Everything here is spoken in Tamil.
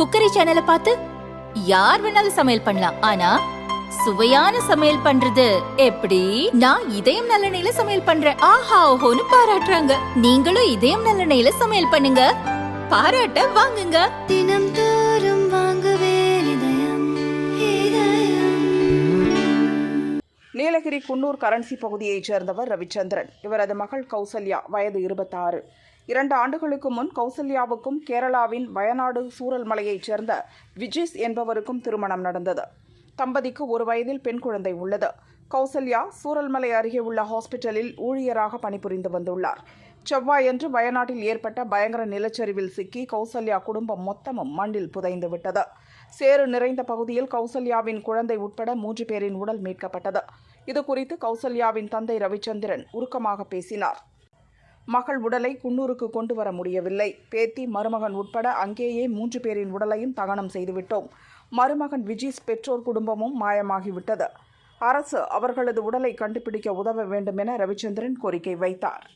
குக்கரி சேனலை பார்த்து யார் வேணாலும் சமையல் பண்ணலாம். ஆனா சுவையான சமையல் பண்றது எப்படி? நான் இதயம் நல்லெண்ணெயில சமையல் பண்றேன். ஆஹா ஓஹோன்னு பாராட்டுறாங்க. நீங்களும் இதயம் நல்லெண்ணெயில சமையல் பண்ணுங்க. பாராட்ட வாங்குங்க. தினம் தோறும் வாங்குவே இதயம் இதயம். நீலகிரி குன்னூர் கரன்சி பகுதியைச் சேர்ந்தவர் ரவிச்சந்திரன். இவரது மகள் கௌசல்யா வயது இருபத்தாறு. இரண்டு ஆண்டுகளுக்கு முன் கௌசல்யாவுக்கும் கேரளாவின் வயநாடு சூரல்மலையைச் சேர்ந்த விஜிஸ் என்பவருக்கும் திருமணம் நடந்தது. தம்பதிக்கு ஒரு வயதில் பெண் குழந்தை உள்ளது. கௌசல்யா சூரல்மலை அருகே உள்ள ஹாஸ்பிட்டலில் ஊழியராக பணிபுரிந்து வந்துள்ளார். செவ்வாயன்று வயநாட்டில் ஏற்பட்ட பயங்கர நிலச்சரிவில் சிக்கி கௌசல்யா குடும்பம் மொத்தமும் மண்ணில் புதைந்து விட்டது. சேறு நிறைந்த பகுதியில் கௌசல்யாவின் குழந்தை உட்பட மூன்று பேரின் உடல் மீட்கப்பட்டது. இது குறித்து கௌசல்யாவின் தந்தை ரவிச்சந்திரன் உருக்கமாக பேசினார். மகள் உடலை குன்னூருக்கு கொண்டு வர முடியவில்லை. பேத்தி மருமகன் உட்பட அங்கேயே மூன்று பேரின் உடலையும் தகனம் செய்துவிட்டோம். மருமகன் விஜீஸ் பெற்றோர் குடும்பமும் மாயமாகிவிட்டது. அரசு அவர்களது உடலை கண்டுபிடிக்க உதவ வேண்டும் என ரவிச்சந்திரன் கோரிக்கை வைத்தார்.